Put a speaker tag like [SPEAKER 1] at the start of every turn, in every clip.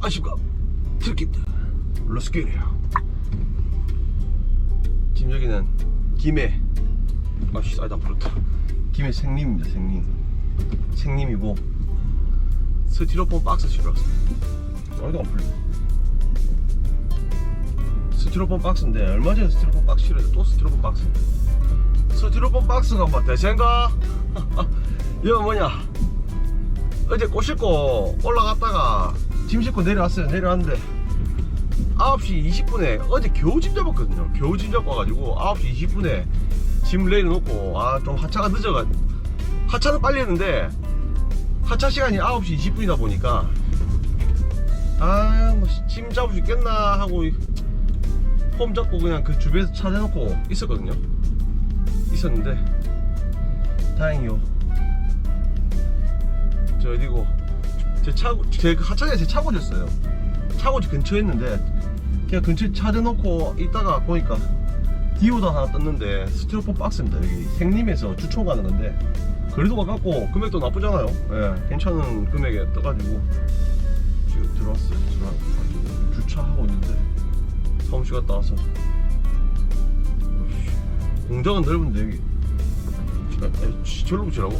[SPEAKER 1] 아쉽까 트럭입니다. 러스길이에요 지금 여기는 김해. 아씨 아니다 부럽다. 김해 생림입니다 생림. 생림이고 스티로폼 박스 실어. 왔어요 어디가 안 풀려. 스티로폼 박스인데 얼마 전에 스티로폼 박스 실었는데 또 스티로폼 박스인데 스티로폼 박스가 뭐 대세인가? 이거 뭐냐? 어제 꽃 싣고 올라갔다가 짐 싣고 내려왔어요. 내려왔는데 9시 20분에 어제 겨우 짐 잡았거든요. 겨우 짐 잡고 와가지고 9시 20분에 짐을 내려놓고 아 좀 하차가 늦어가 하차는 빨리 했는데 하차 시간이 9시 20분이다 보니까 아뭐짐 잡을 수 있겠나 하고 이- 폼 잡고 그냥 그 주변에서 차 대놓고 있었거든요. 있었는데 다행히요. 저 어디고 제 차고 제 하차장에 제 차고졌어요. 차고지 근처에 있는데 그냥 근처에 차 대놓고 있다가 보니까 디오다 하나 떴는데 스티로폼 박스입니다. 여기 생림에서 주총 가는 건데. 그래도 가깝고 금액도 나쁘잖아요. 예 괜찮은 금액에 떠가지고 지금 들어왔어요. 들어와가지고 주차하고 있는데 사무실 갔다 와서. 공장은 넓은데 여기. 아, 아, 지- 절로 붙이라고?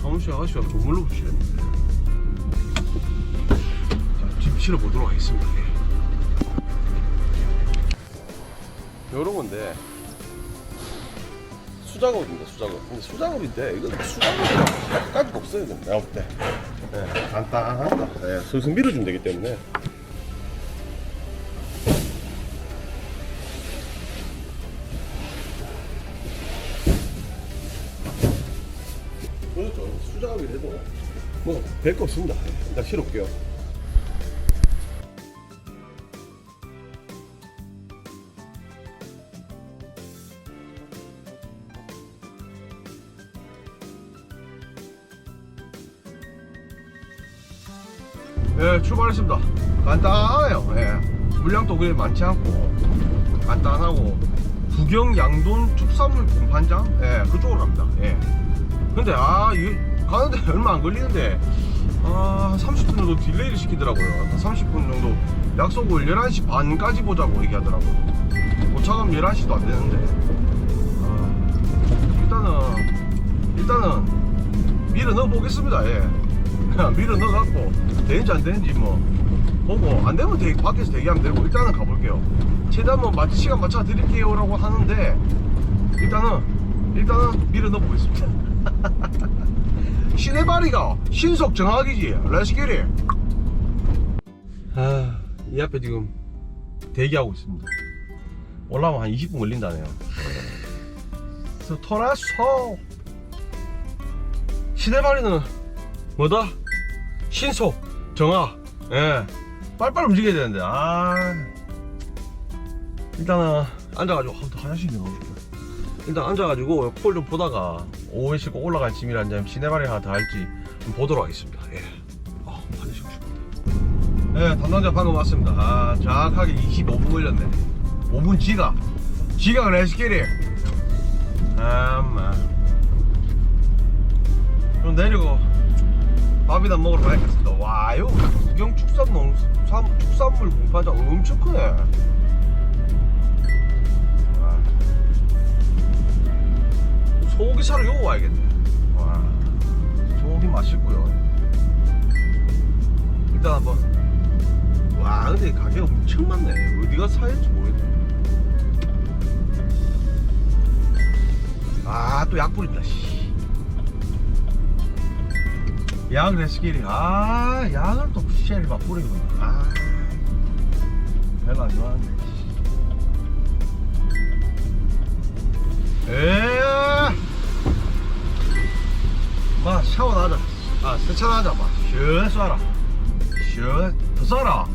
[SPEAKER 1] 사무실 아가씨가 건물로 붙이랬는데 자, 짐 실어보도록 하겠습니다. 예. 요런 건데 수작업입니다 수작업. 근데 수작업인데 이건 수작업이랑 할까지가 없어요 이건 내가 볼때. 예, 간단하다. 예, 슬슬 밀어주면 되기 때문에 그렇죠 수작업이라도 뭐 별 거 없습니다 일단 실어볼게요 예, 출발했습니다. 간단해요. 예. 물량도 그리 많지 않고 간단하고 부경 양돈 축산물 공판장 예, 그쪽으로 갑니다. 예. 근데 아, 이, 가는데 얼마 안 걸리는데 아, 30분 정도 딜레이를 시키더라고요. 30분 정도 약속을 11시 반까지 보자고 얘기하더라고요. 도착하면 11시도 안 되는데 아, 일단은 일단은 밀어 넣어 보겠습니다. 예. 그냥 밀어 넣어 갖고 되는지 안 되는지 뭐 보고 안 되면 대, 밖에서 대기하면 되고 일단은 가볼게요. 최대한 뭐 맞, 시간 맞춰 드릴게요 라고 하는데 일단은 일단은 밀어 넣어 보겠습니다. 시내바리가 신속 정확이지. 렛츠기리. 아, 이 앞에 지금 대기하고 있습니다. 올라오면 한 20분 걸린다네요. 스토라소 시내바리는 뭐다? 신속 정화 예 빨빨 움직여야 되는데 아 일단은 앉아가지고 아, 또 화장실 있는 거 일단 앉아가지고 콜좀 보다가 오후에 싣고 올라갈 짐이란 점 시내발이 하나 더 할지. 좀 보도록 하겠습니다. 예. 아, 가고 싶다 예 담당자 방금 왔습니다. 아 정확하게 25분 걸렸네. 5분 지각. 지각을 해시키리 아마. 좀 내리고 밥이나 먹으러 가야겠습니다. 와, 이거 구경 축산 농산 축산물 공판장 엄청 크네. 소고기 사러 요거 와야겠네. 와, 소고기 맛있고요. 일단 한번. 와, 근데 가격 엄청 많네. 어디가 사야 할지 모르겠네. 아, 또약 뿌린다, 씨. 양 레스키리 아 양을 또 쉐리 막 뿌리고 아 별로 안 좋아하는데 에마 샤워 나자 아 세차 나자 마 시원해 쏴라 시원해 더 쏴라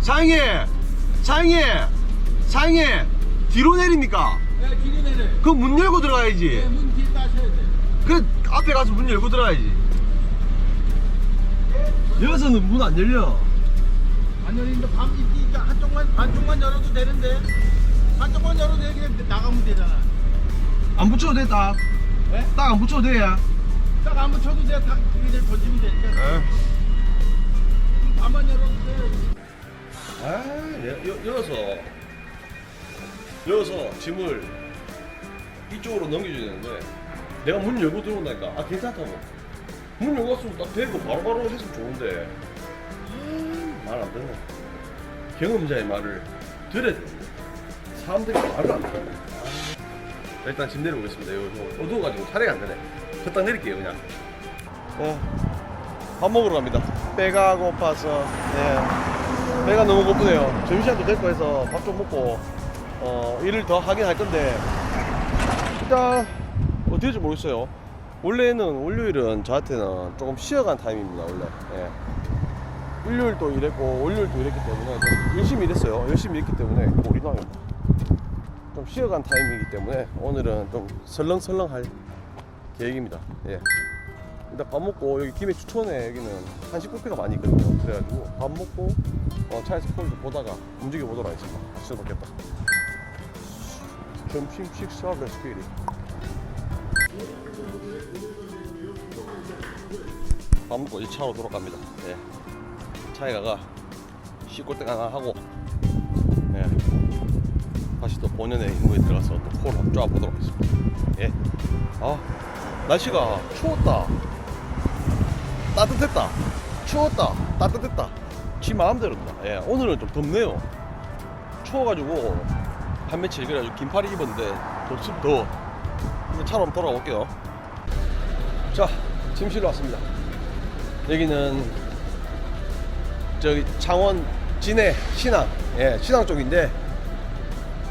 [SPEAKER 1] 사장님 사장님 사장님 뒤로 내립니까?
[SPEAKER 2] 네, 길이 내려.
[SPEAKER 1] 그문 열고 들어가야지
[SPEAKER 2] 네, 문 뒤에 따셔야 돼.
[SPEAKER 1] 그 앞에 가서 문 열고 들어가야지. 여기서는 문 안 열려.
[SPEAKER 2] 안 열리는데 밤 이렇게 한쪽만 반쪽만 열어도 되는데 한쪽만 열어도 돼 그냥 나가면 되잖아.
[SPEAKER 1] 안 붙여도 돼, 딱.
[SPEAKER 2] 예?
[SPEAKER 1] 딱안 붙여도 돼.
[SPEAKER 2] 딱안 붙여도 돼. 다 이들 던지면 되니까.
[SPEAKER 1] 에.
[SPEAKER 2] 반만 열어주세요.
[SPEAKER 1] 아, 여, 여기서 여기서 짐을 이쪽으로 넘겨줘야 되는데 내가 문 열고 들어온다니까 아 괜찮다고 문 열었으면 딱 대고 바로바로 했으면 좋은데 아, 말안 듣네 경험자의 말을 들어야 되는데 사람들이 말을 안 아, 일단 짐 내려오겠습니다 여기 어두워가지고 촬영이 안 되네 저딱 내릴게요 그냥 네. 밥 먹으러 갑니다 배가 고파서 네. 배가 너무 고프네요. 점심시간도 됐고 해서 밥 좀 먹고 어, 일을 더 하긴 할 건데 일단 어떻게 될지 모르겠어요. 원래는 월요일은 저한테는 조금 쉬어간 타임입니다. 원래. 예. 일요일도 일했고 월요일도 일했기 때문에 좀 열심히 일했어요. 열심히 일했기 때문에 우리 나 좀 쉬어간 타임이기 때문에 오늘은 좀 설렁설렁할 계획입니다. 예. 일단 밥 먹고 여기 김해 추천에 여기는 한식 뷔페가 많이 있거든요. 그래가지고 밥 먹고 어, 차에서 폴드 보다가 움직여 보도록 하겠습니다. 시도 먹겠다. 점심 식사 레스피리. 밥 먹고 이 차로 돌아갑니다. 예. 차에 가가 씻고 때 하나 하고 예. 다시 또 본연의 임무에 들어가서 또 콜을 한번 쫙 보도록 하겠습니다. 예. 아 날씨가 추웠다. 따뜻했다. 추웠다. 따뜻했다. 지 마음대로다. 예, 오늘은 좀 덥네요. 추워가지고 한 며칠 그래가지고 긴팔 입었는데 덥습 더워. 이제 차로 한번 돌아올게요. 자, 짐실로 왔습니다. 여기는 저기 창원 진해 신항, 예, 신항 쪽인데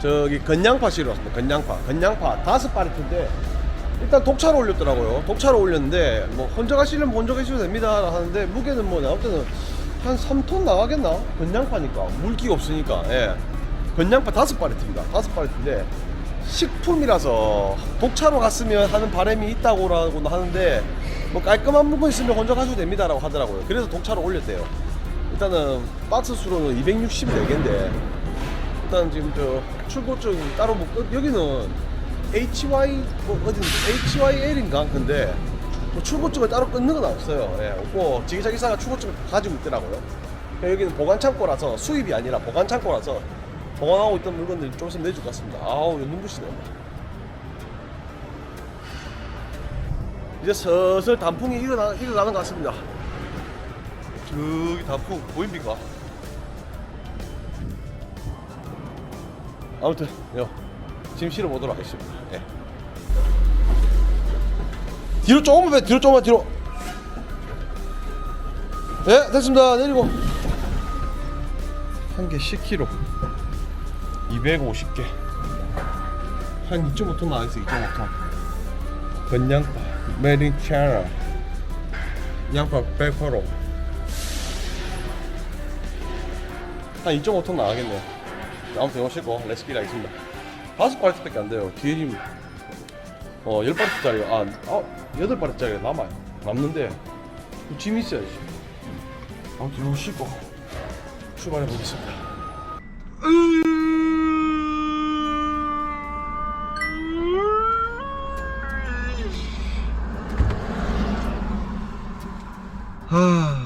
[SPEAKER 1] 저기 건양파시로 왔습니다. 건양파, 건양파 다섯 파리트인데 일단 독차로 올렸더라고요. 독차로 올렸는데 뭐 혼자 가시려면 혼자 가셔도 됩니다 하는데 무게는 뭐 나올 때는 한 3톤 나가겠나? 건양파니까 물기가 없으니까 예. 건양파 다섯 파레트입니다. 다섯 파레트인데 식품이라서 독차로 갔으면 하는 바람이 있다고라고 하는데 뭐 깔끔한 물건 있으면 혼자 가셔도 됩니다라고 하더라고요. 그래서 독차로 올렸대요. 일단은 박스 수로는 264개인데 일단 지금 저 출고증 따로 뭐 어, 여기는 HY 뭐 어디 HYL인가 근데 뭐 출고증을 따로 끊는 건 없어요. 예, 없고 지기자 기사가 출고증을 가지고 있더라고요. 여기는 보관 창고라서 수입이 아니라 보관 창고라서 보관하고 있던 물건들 좀 있으면 내줄 것 같습니다. 아우 눈부시네. 이제 슬슬 단풍이 일어나, 일어나는 것 같습니다. 저기 단풍 보입니까? 아무튼 요 짐 실어 보도록 하겠습니다. 예. 뒤로 조금만 빼, 뒤로 조금만 뒤로. 예, 됐습니다. 내리고. 한 개 10kg. 250개. 한 2.5톤 나와있어, 2.5톤. 건양파, 메린 차라. 양파 100%. 한 2.5톤 나가겠네요. 아무튼 이거 싣고 레시피 가겠습니다. 다섯 바리트밖에 안 돼요. 뒤에 지금 어, 열 바리트짜리, 아, 아, 여덟 바리트짜리가 남아요. 남는데, 짐 있어야지. 아무튼 이거 싣고 출발해 보겠습니다. 하,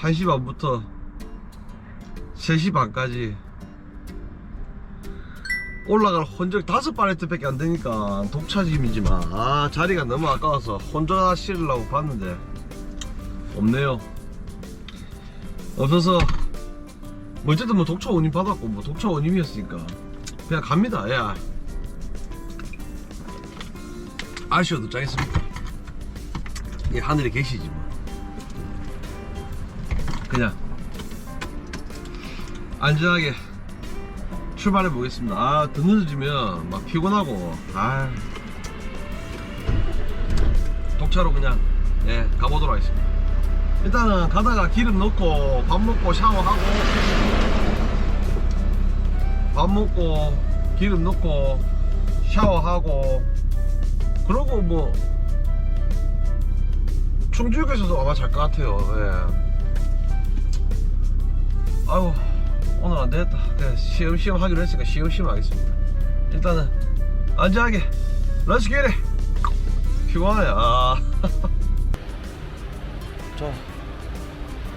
[SPEAKER 1] 1시 반부터 3시 반까지 올라갈 혼적 다섯 바레트밖에 안 되니까 독차짐이지만 아 자리가 너무 아까워서 혼자 실으려고 봤는데 없네요. 없어서 뭐 어쨌든 뭐 독차 원임 받았고 뭐 독차 원임이었으니까 그냥 갑니다. 야 아쉬워도 짜겠습니까? 이 하늘에 계시지 뭐. 그냥 안전하게 출발해 보겠습니다. 아, 더 늦어지면 막 피곤하고, 아. 독차로 그냥, 예, 가보도록 하겠습니다. 일단은 가다가 기름 넣고, 밥 먹고 샤워하고, 밥 먹고, 기름 넣고, 샤워하고, 그러고 뭐, 충주역에서도 아마 잘 것 같아요. 예. 아유 오늘 안 되겠다. 그냥 시험시험 하기로 했으니까 시험시험 하겠습니다. 일단은 안전하게 렛츠 기릿 피곤하네 아. 자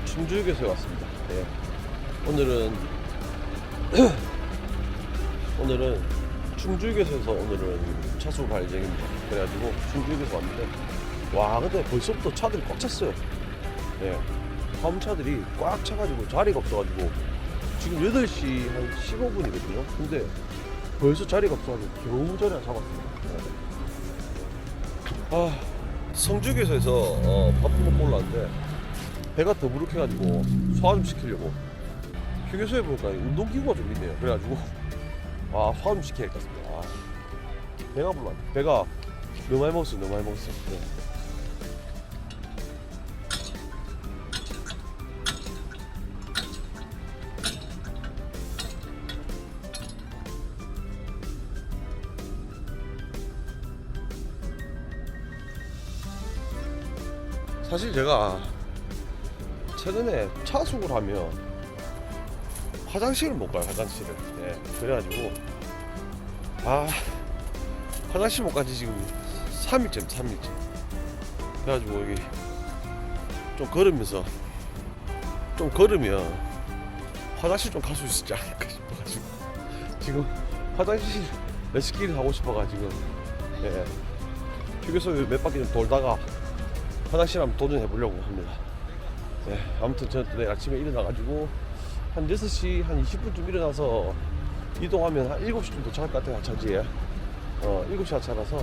[SPEAKER 1] 충주역에서 왔습니다. 네. 오늘은 오늘은 충주역에서 오늘은 차수 갈 예정입니다. 그래가지고 충주역에서 왔는데 와 근데 벌써부터 차들이 꽉 찼어요. 네. 화물차들이 꽉 차가지고 자리가 없어가지고 지금 8시 한 15분이거든요. 근데 벌써 자리가 없어가지고 겨우 자리 잡았습니다. 네. 아 성주교에서 어, 밥도 먹고 올라왔는데 배가 더부룩해가지고 소화 좀 시키려고. 휴게소에 보니까 운동기구가 좀 있네요. 그래가지고 아 소화 좀 시켜야겠습니다. 아, 배가 불러. 배가 너무 많이 먹었어요. 너무 많이 먹었어요. 네. 사실 제가 최근에 차숙을 하면 화장실을 못 가요 화장실을. 네, 그래가지고. 아 화장실 못 가지 지금 3일째 3일째. 그래가지고 여기 좀 걸으면서 좀 걸으면 화장실 좀 갈 수 있지 않을까 싶어가지고. 지금 화장실 레스키를 하고 싶어가지고. 예 휴게소 몇 바퀴 좀 돌다가 화장실 한번 도전해 보려고 합니다. 네, 아무튼 저는 또 내일 아침에 일어나가지고 한 6시 한 20분쯤 일어나서 이동하면 한 7시쯤 도착할 것 같아요, 차지에. 어, 7시 하차라서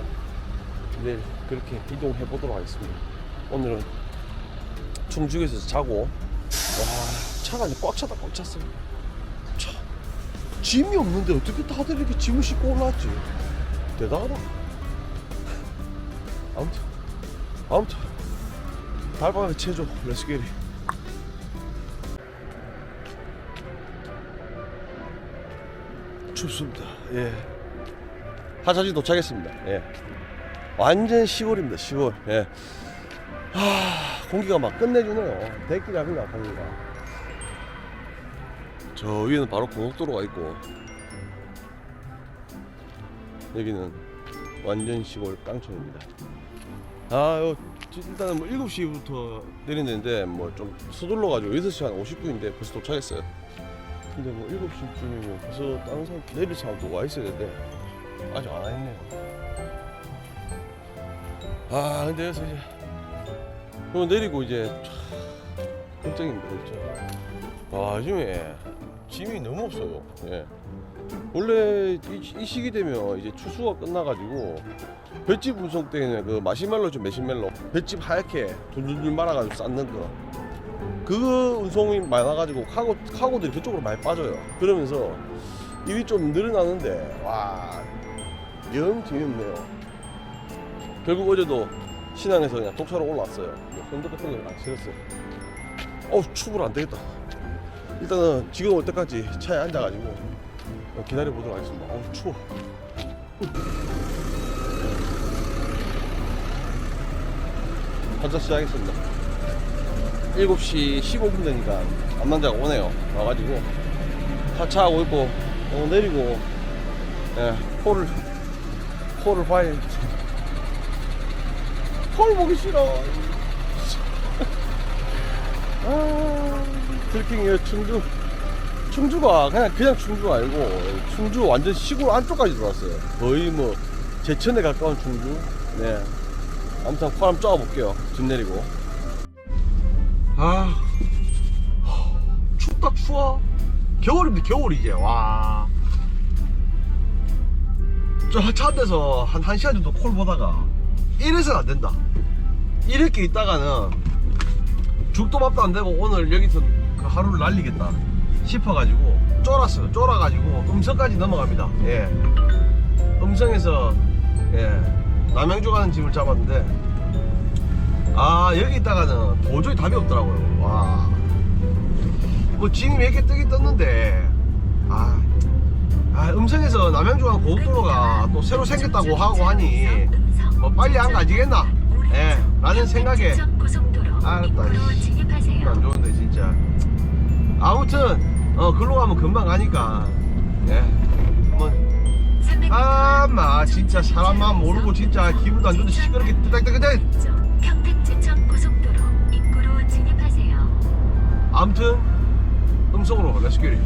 [SPEAKER 1] 내일 그렇게 이동해 보도록 하겠습니다. 오늘은 충주에서 자고, 와, 차가 꽉 차다, 꽉 찼어요. 차, 짐이 없는데 어떻게 다들 이렇게 짐을 싣고 올라왔지? 대단하다. 아무튼, 아무튼. 달방에 체조 렛츠기리. 춥습니다. 예. 하차지 도착했습니다. 예. 완전 시골입니다 시골. 예. 하, 공기가 막 끝내주네요. 합니다 공기가 저 위에는 바로 고속도로가 있고 여기는 완전 시골 깡촌입니다 아, 요, 일단은 뭐 7시부터 내리는데 뭐 좀 서둘러 가지고 6시 한 50분인데 벌써 도착했어요. 근데 뭐 7시쯤이면 벌써 다른 사람 내릴 사람도 와 있어야 되는데 아직 안 왔네요. 아, 근데 여기서 이제 그거 내리고 이제 촤, 걱정입니다, 걱정. 와, 요즘에 짐이 너무 없어요. 예. 원래 이, 이 시기 되면 이제 추수가 끝나가지고 볏짚 운송 때는 그 마시멜로죠 메시멜로. 볏짚 하얗게 둘둘둘 말아가지고 쌓는 거. 그거 운송이 많아가지고 카고 카고들이 그쪽으로 많이 빠져요. 그러면서 일이 좀 늘어나는데 와 영 재밌네요. 결국 어제도 신항에서 그냥 독차로 올라왔어요. 현도 같은 거는 안 실었어요. 어우 추불 안 되겠다. 일단은 지금 올 때까지 차에 앉아가지고 기다려 보도록 하겠습니다. 어우 추워. 가자 시작하겠습니다. 7시 15분 되니까 남남자가 오네요. 와가지고 하차하고 있고 어, 내리고 예, 폴을 폴을 봐야 폴 보기 싫어. 아 들킹이에요 충주 충주가 그냥 그냥 충주가 아니고 충주 완전 시골 안쪽까지 들어왔어요. 거의 뭐 제천에 가까운 충주. 네. 아무튼 콜 한번 쪄볼게요. 짐 내리고. 아. 춥다 추워. 겨울입니다 겨울 이제. 와. 저차 안에서 한 1시간 정도 콜 보다가 이래서는 안 된다. 이렇게 있다가는 죽도 밥도 안 되고 오늘 여기서 그 하루를 날리겠다 싶어가지고 쫄았어요. 쫄아가지고 음성까지 넘어갑니다. 예. 음성에서 예 남양주 가는 짐을 잡았는데 아 여기 있다가는 도저히 답이 없더라고요. 와뭐 짐이 몇 개 뜨긴 떴는데 아, 아 음성에서 남양주 가는 고속도로가 또 새로 생겼다고 하고 하니 뭐 빨리 안 가지겠나? 예 라는 생각에. 알았다 씨. 안 좋은데 진짜. 아무튼 어 글로 가면 금방 가니까. 예. 한번 아마 진짜 사람만 모르고 진짜 기분도 안 좋은데 시끄럽게 뜨딱뜨딱
[SPEAKER 2] 평택 제천 고속도로 입구로 진입하세요.
[SPEAKER 1] 아무튼 음성으로 렛츠기리